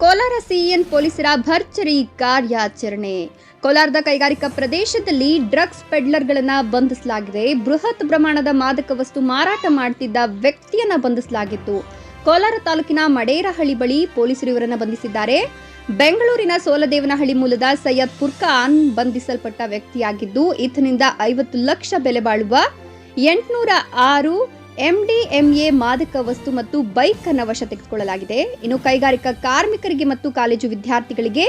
Kolar CN ಪೊಲೀಸರ ಭರ್ಜರಿ ಕಾರ್ಯಾಚರಣೆ. ಕೋಲಾರದ ಕೈಗಾರಿಕಾ ಪ್ರದೇಶದಲ್ಲಿ ಡ್ರಗ್ಸ್ ಪೆಡ್ಲರ್ಗಳನ್ನು ಬಂಧಿಸಲಾಗಿದೆ. ಬೃಹತ್ ಪ್ರಮಾಣದ ಮಾದಕ ವಸ್ತು ಮಾರಾಟ ಮಾಡ್ತಿದ್ದ ವ್ಯಕ್ತಿಯನ್ನ ಬಂಧಿಸಲಾಗಿತ್ತು. ಕೋಲಾರ ತಾಲೂಕಿನ ಮಡೇರಹಳ್ಳಿ ಬಳಿ ಪೊಲೀಸರು ಇವರನ್ನ ಬಂಧಿಸಿದ್ದಾರೆ. ಬೆಂಗಳೂರಿನ ಸೋಲದೇವನಹಳ್ಳಿ ಮೂಲದ ಸೈಯದ್ ಪುರ್ಖಾನ್ ಬಂಧಿಸಲ್ಪಟ್ಟ ವ್ಯಕ್ತಿಯಾಗಿದ್ದು, ಈತನಿಂದ ಐವತ್ತು ಲಕ್ಷ ಬೆಲೆ ಬಾಳುವ ಎಂಟುನೂರ ಆರು ಎಂಡಿಎಂಎ ಮಾದಕ ವಸ್ತು ಮತ್ತು ಬೈಕ್ ಅನ್ನು ವಶ ತೆಗೆದುಕೊಳ್ಳಲಾಗಿದೆ. ಇನ್ನು ಕೈಗಾರಿಕಾ ಕಾರ್ಮಿಕರಿಗೆ ಮತ್ತು ಕಾಲೇಜು ವಿದ್ಯಾರ್ಥಿಗಳಿಗೆ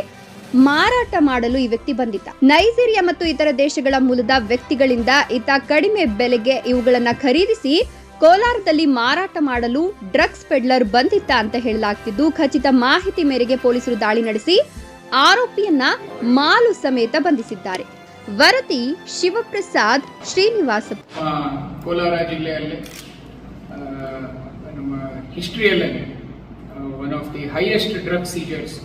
ಮಾರಾಟ ಮಾಡಲು ಈ ವ್ಯಕ್ತಿ ಬಂದಿದ್ದ. ನೈಜೀರಿಯಾ ಮತ್ತು ಇತರ ದೇಶಗಳ ಮೂಲದ ವ್ಯಕ್ತಿಗಳಿಂದ ಈತ ಕಡಿಮೆ ಬೆಲೆಗೆ ಇವುಗಳನ್ನು ಖರೀದಿಸಿ ಕೋಲಾರದಲ್ಲಿ ಮಾರಾಟ ಮಾಡಲು ಡ್ರಗ್ಸ್ ಪೆಡ್ಲರ್ ಬಂದಿದ್ದ ಅಂತ ಹೇಳಲಾಗ್ತಿದ್ದು, ಖಚಿತ ಮಾಹಿತಿ ಮೇರೆಗೆ ಪೊಲೀಸರು ದಾಳಿ ನಡೆಸಿ ಆರೋಪಿಯನ್ನ ಮಾಲು ಸಮೇತ ಬಂಧಿಸಿದ್ದಾರೆ. ವರದಿ ಶಿವಪ್ರಸಾದ್ ಶ್ರೀನಿವಾಸ ಕೋಲಾರ ಜಿಲ್ಲೆಯಲ್ಲಿ ನಮ್ಮ ಹಿಸ್ಟ್ರಿಯಲ್ಲೇ one of the highest drug seizures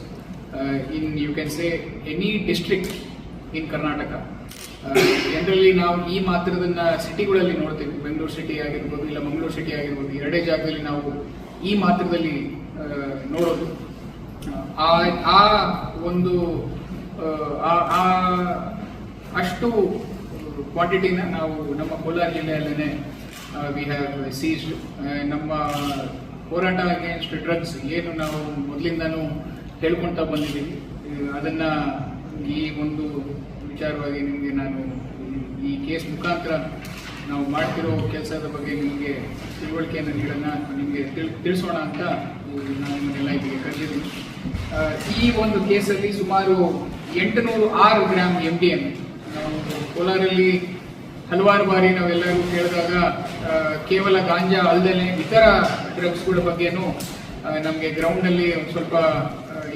in you can say any district in Karnataka ಜನರಲ್ಲಿ ನಾವು ಈ ಮಾತ್ರದನ್ನ ಸಿಟಿಗಳಲ್ಲಿ ನೋಡ್ತೀವಿ. ಬೆಂಗಳೂರು ಸಿಟಿ ಆಗಿರ್ಬೋದು, ಇಲ್ಲ ಮಂಗಳೂರು ಸಿಟಿ ಆಗಿರ್ಬೋದು, ಎರಡೇ ಜಾಗದಲ್ಲಿ ನಾವು ಈ ಮಾತ್ರದಲ್ಲಿ ನೋಡೋದು. ಆ ಆ ಒಂದು, ಆ ಅಷ್ಟು ಕ್ವಾಂಟಿಟಿನ ನಾವು ನಮ್ಮ ಕೋಲಾರ ಜಿಲ್ಲೆಯಲ್ಲೇ ವಿ ಹ್ಯಾವ್ ಸೀಸ್ ನಮ್ಮ ಹೋರಾಟ ಅಗೇನ್ಸ್ಟ್ ಡ್ರಗ್ಸ್ ಏನು ನಾವು ಮೊದಲಿಂದನೂ ಹೇಳ್ಕೊಳ್ತಾ ಬಂದಿದ್ದೀವಿ. ಅದನ್ನು ಅದನ್ನ ಈ ಒಂದು ವಿಚಾರವಾಗಿ ನಿಮಗೆ ನಾನು ಈ- ಕೇಸ್ ಮುಖಾಂತರ ನಾವು ಮಾಡ್ತಿರೋ ಕೆಲಸದ ಬಗ್ಗೆ ನಿಮಗೆ ತಿಳುವಳಿಕೆಯನ್ನು ನೀಡೋಣ, ನಿಮಗೆ ತಿಳ್, ತಿಳಿಸೋಣ ಅಂತ ನಾನು ನಿಮ್ಮನ್ನೆಲ್ಲ ಇಲ್ಲಿಗೆ ಕರೆದಿದ್ದೀನಿ. ಈ ಒಂದು ಕೇಸಲ್ಲಿ ಸುಮಾರು ಎಂಟುನೂರು ಆರು ಗ್ರಾಮ್ ಎಂ ಡಿ ಎಂ ನಾವು ಕೋಲಾರಲ್ಲಿ ಹಲವಾರು ಬಾರಿ ನಾವೆಲ್ಲರೂ ಕೇಳಿದಾಗ ಕೇವಲ ಗಾಂಜಾ ಅಲ್ಲದೆ ಇತರ ಡ್ರಗ್ಸ್ಗಳ ಬಗ್ಗೆನೂ ನಮಗೆ ಗ್ರೌಂಡಲ್ಲಿ ಒಂದು ಸ್ವಲ್ಪ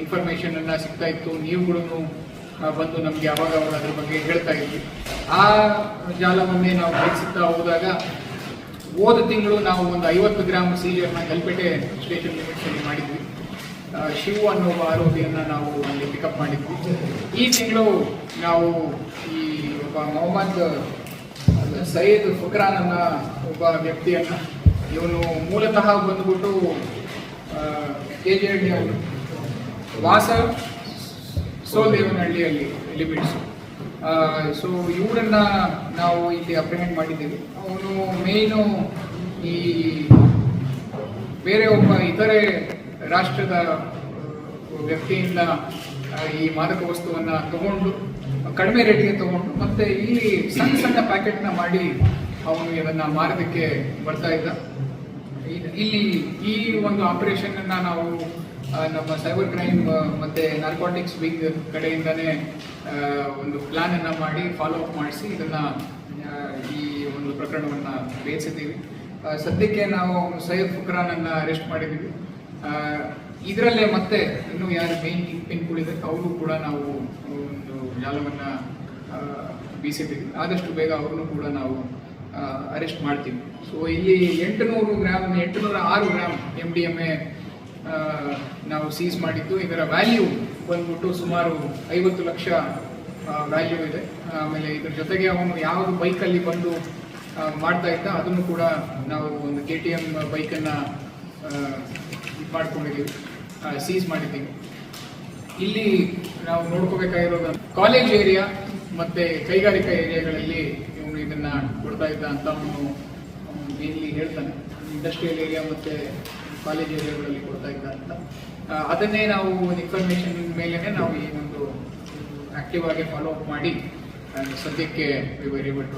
ಇನ್ಫಾರ್ಮೇಷನ್ ಅನ್ನ ಸಿಗ್ತಾ ಇತ್ತು. ನೀವುಗಳನ್ನು ಬಂದು ನಮಗೆ ಅವಾಗ ಅವಾಗ ಅದ್ರ ಬಗ್ಗೆ ಹೇಳ್ತಾ ಇದ್ವಿ ಆ ಜಾಲವನ್ನೇ ನಾವು ಬಳಸುತ್ತಾ ಹೋದಾಗ, ಹೋದ ತಿಂಗಳು ನಾವು ಒಂದು ಐವತ್ತು ಗ್ರಾಮ್ ಸೀರಿಯರ್ನ ಕಲ್ಪೇಟೆ ಸ್ಟೇಷನ್ ಲಿಮಿಟ್ಸ್ ಅಲ್ಲಿ ಮಾಡಿದ್ವಿ ಶಿವು ಅನ್ನೋ ಆರೋಪಿಯನ್ನು ನಾವು ಅಲ್ಲಿ ಪಿಕಪ್ ಮಾಡಿದ್ವಿ. ಈ ತಿಂಗಳು ನಾವು ಈ ಒಬ್ಬ ಮೊಹಮ್ಮದ್ ಸೈಯದ್ ಫುಕ್ರಾನ್ ಅನ್ನ ಒಬ್ಬ ವ್ಯಕ್ತಿಯನ್ನ ಇವನು ಮೂಲತಃ ಬಂದ್ಬಿಟ್ಟು ಕೆ ಜೆ ಹಳ್ಳಿ ಅವರು ವಾಸ ಸೋಲ್ದೇವನಹಳ್ಳಿಯಲ್ಲಿ ಲಿಮಿಟ್ಸ್. ಸೊ ಇವರನ್ನ ನಾವು ಇಲ್ಲಿ ಅಪ್ರಿಮೆಂಟ್ ಮಾಡಿದ್ದೀವಿ. ಅವನು ಮೇಯ್ನು ಈ ಬೇರೆ ಒಬ್ಬ ಇತರೆ ರಾಷ್ಟ್ರದ ವ್ಯಕ್ತಿಯಿಂದ ಈ ಮಾದಕ ವಸ್ತುವನ್ನು ತಗೊಂಡು ಕಡಿಮೆ ರೇಟಿಗೆ ತಗೊಂಡು ಮತ್ತೆ ಇಲ್ಲಿ ಸಣ್ಣ ಸಣ್ಣ ಪ್ಯಾಕೆಟ್ನ ಮಾಡಿ ಅವನು ಇದನ್ನ ಮಾರೋದಕ್ಕೆ ಬರ್ತಾ ಇದ್ದ. ಇಲ್ಲಿ ಈ ಒಂದು ಆಪರೇಷನ್ ಅನ್ನ ನಾವು ನಮ್ಮ ಸೈಬರ್ ಕ್ರೈಮ್ ಮತ್ತೆ ನಾರ್ಕೋಟಿಕ್ಸ್ ವಿಂಗ್ ಕಡೆಯಿಂದನೇ ಒಂದು ಪ್ಲಾನ್ ಅನ್ನ ಮಾಡಿ ಫಾಲೋ ಅಪ್ ಮಾಡಿಸಿ ಇದನ್ನ ಈ ಒಂದು ಪ್ರಕರಣವನ್ನ ಬೇಯಿಸಿದ್ದೀವಿ ಸದ್ಯಕ್ಕೆ ನಾವು ಸೈಯದ್ ಫುಕ್ರಾನ್ ಅನ್ನ ಅರೆಸ್ಟ್ ಮಾಡಿದ್ದೀವಿ ಇದರಲ್ಲೇ ಮತ್ತೆ ಇನ್ನು ಯಾರು ಮೇನ್ ಪಿನ್ಗಳಿದ್ದಾರೆ ಅವರು ಕೂಡ ನಾವು ಒಂದು ಜಾಲವನ್ನ ಬೀಸಿದ್ದೀವಿ. ಆದಷ್ಟು ಬೇಗ ಅವ್ರನ್ನು ಕೂಡ ನಾವು ಅರೆಸ್ಟ್ ಮಾಡ್ತೀವಿ. ಸೊ ಇಲ್ಲಿ ಎಂಟುನೂರು ಗ್ರಾಮ್ ಎಂಟುನೂರ ಆರು gram M D M A ನಾವು ಸೀಸ್ ಮಾಡಿದ್ದು. ಇದರ ವ್ಯಾಲ್ಯೂ ಬಂದ್ಬಿಟ್ಟು ಸುಮಾರು ಐವತ್ತು ಲಕ್ಷ ವ್ಯಾಲ್ಯೂ ಇದೆ. ಆಮೇಲೆ ಇದ್ರ ಜೊತೆಗೆ ಅವನು ಯಾವುದು ಬೈಕಲ್ಲಿ ಬಂದು ಮಾಡ್ತಾ ಇದ್ದ, ಅದನ್ನು ಕೂಡ ನಾವು ಒಂದು ಕೆ ಟಿ ಎಂ ಬೈಕನ್ನು ಇದು ಮಾಡ್ಕೊಂಡಿದ್ದೀವಿ. ಸೀಸ್ ಮಾಡಿದ್ದೀವಿ. ಇಲ್ಲಿ ನಾವು ನೋಡ್ಕೋಬೇಕಾಗಿರೋದು ಕಾಲೇಜ್ ಏರಿಯಾ ಮತ್ತೆ ಕೈಗಾರಿಕಾ ಏರಿಯಾಗಳಲ್ಲಿ ಇವನು ಇದನ್ನ ಕೊಡ್ತಾ ಇದ್ದ ಅಂತ ಅವನು ಮೇನ್ಲಿ ಹೇಳ್ತಾನೆ. ಇಂಡಸ್ಟ್ರಿಯಲ್ ಏರಿಯಾ ಮತ್ತೆ ಕಾಲೇಜ್ ಏರಿಯಾಗಳಲ್ಲಿ ಕೊಡ್ತಾ ಇದ್ದ ಅಂತ. ಅದನ್ನೇ ನಾವು ಇನ್ಫಾರ್ಮೇಶನ್ ಮೇಲೆನೆ ನಾವು ಈ ಒಂದು ಆಕ್ಟಿವ್ ಆಗಿ ಫಾಲೋ ಅಪ್ ಮಾಡಿ ಸದ್ಯಕ್ಕೆ ವಿ ವೆರಿ ಬಟ್